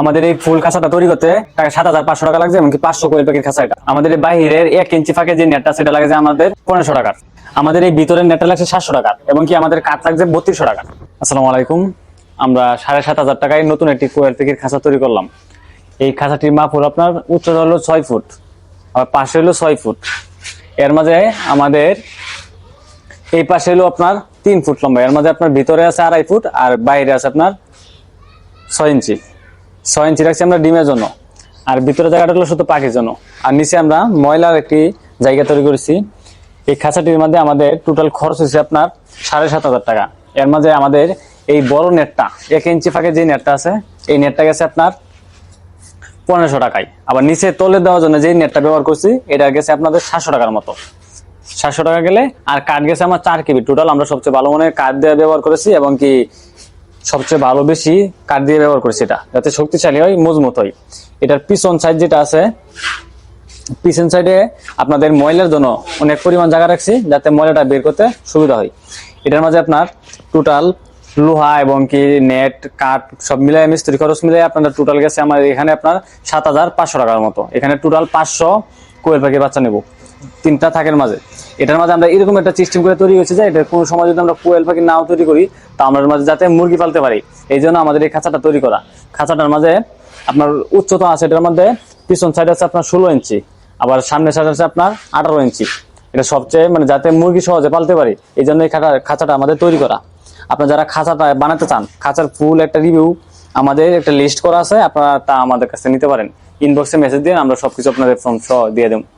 আমাদের এই ফুল খাঁচাটা তৈরি করতে টাকা সাত হাজার পাঁচশো টাকা লাগছে, এমনকি পাঁচশো কোয়েল প্যাকেট খাঁচা এটা। আমাদের বাহিরের এক ইঞ্চি ফাঁকে যে নেটটা সেটা লাগছে আমাদের পনেরোশো টাকার। আমাদের এই ভিতরের নেটটা লাগছে সাতশো টাকার, এবং কি আমাদের কাঠ লাগছে বত্রিশশো টাকা আসসালামু আলাইকুম। আমরা সাড়ে সাত হাজার টাকায় নতুন একটি কোয়েল পাখির খাঁচা তৈরি করলাম। এই খাঁচাটির মাপ হলো আপনার উচ্চতা হলো ছয় ফুট, আর পাশে হলো ছয় ফুট। এর মাঝে আমাদের এই পাশে হলো আপনার তিন ফুট লম্বা। এর মাঝে আপনার ভিতরে আছে আড়াই ফুট, আর বাইরে আছে আপনার ছয় ইঞ্চি। ছয় ইঞ্চি রাখছি আমরা ডিমের জন্য। আর ভিতরে জায়গাটা হলো শুধু পাখির জন্য। আর নিচে আমরা ময়লার একটি জায়গা তৈরি করেছি। এই খাঁচাটির মধ্যে আমাদের টোটাল খরচ হয়েছে আপনার সাড়ে সাত হাজার টাকা। এর মাঝে আমাদের এই বড় নেটটা, এক ইঞ্চি ফাঁকে যে নেটটা আছে, এই নেটটা গেছে আপনার পনেরোশো টাকায়। আবার নিচে তলে দেওয়ার জন্য যে নেটটা ব্যবহার করছি, এটা গেছে আপনাদের সাতশো টাকার মতো। সাতশো টাকা গেলে আর কাঠ গেছে আমার চার কেবি। টোটাল আমরা সবচেয়ে ভালো মানের কাঠ দেওয়া ব্যবহার করেছি এবং কি সবচেয়ে ভালো, বেশি কাঠ দিয়ে ব্যবহার করেছি এটা। যাতে শক্তিশালী হয় মজবুত হয়। এটার পিছন সাইড যেটা আছে, পিছন সাইডে আপনাদের ময়লার জন্য অনেক পরিমাণ জায়গা রাখছি, যাতে ময়লাটা বের করতে সুবিধা হয়। এটার মাঝে আপনার টোটাল লোহা এবং কি নেট কাঠ সব মিলাই মিস্ত্রি খরচ মিলাই আপনার টোটাল গেছে আমার এখানে আপনার সাত হাজার পাঁচশো টাকার মতো। এখানে টোটাল পাঁচশো কোয়েল পাখি বাচ্চা নেব। তিনটা থাকের মাঝে। এটার মাঝে আমরা এরকম একটা সিস্টেম করে তৈরি হয়েছে যে এটা কোনো সময় যদি আমরা কোয়েল পাখি নাও তৈরি করি, তা আমরা মাঝে যাতে মুরগি পালতে পারি। এই জন্য আমাদের এই খাঁচাটা তৈরি করা। খাঁচাটার মাঝে আপনার উচ্চতা আছে এটার মধ্যে, পিছন সাইড আছে আপনার ষোলো ইঞ্চি, আবার সামনের সাইড আছে আপনার আঠারো ইঞ্চি। এটা সবচেয়ে মানে যাতে মুরগি সহজে পালতে পারি, এই জন্য এই খাঁচা খাঁচাটা আমাদের তৈরি করা। আপনারা যারা খাঁচাটা বানাতে চান, খাঁচার ফুল একটা রিভিউ আমাদের একটা লিস্ট করা আছে, আপনারা তা আমাদের কাছে নিতে পারেন। ইনবক্সে মেসেজ দিন আমরা সবকিছু আপনাদের ফর্ম সহ দিয়ে দেব।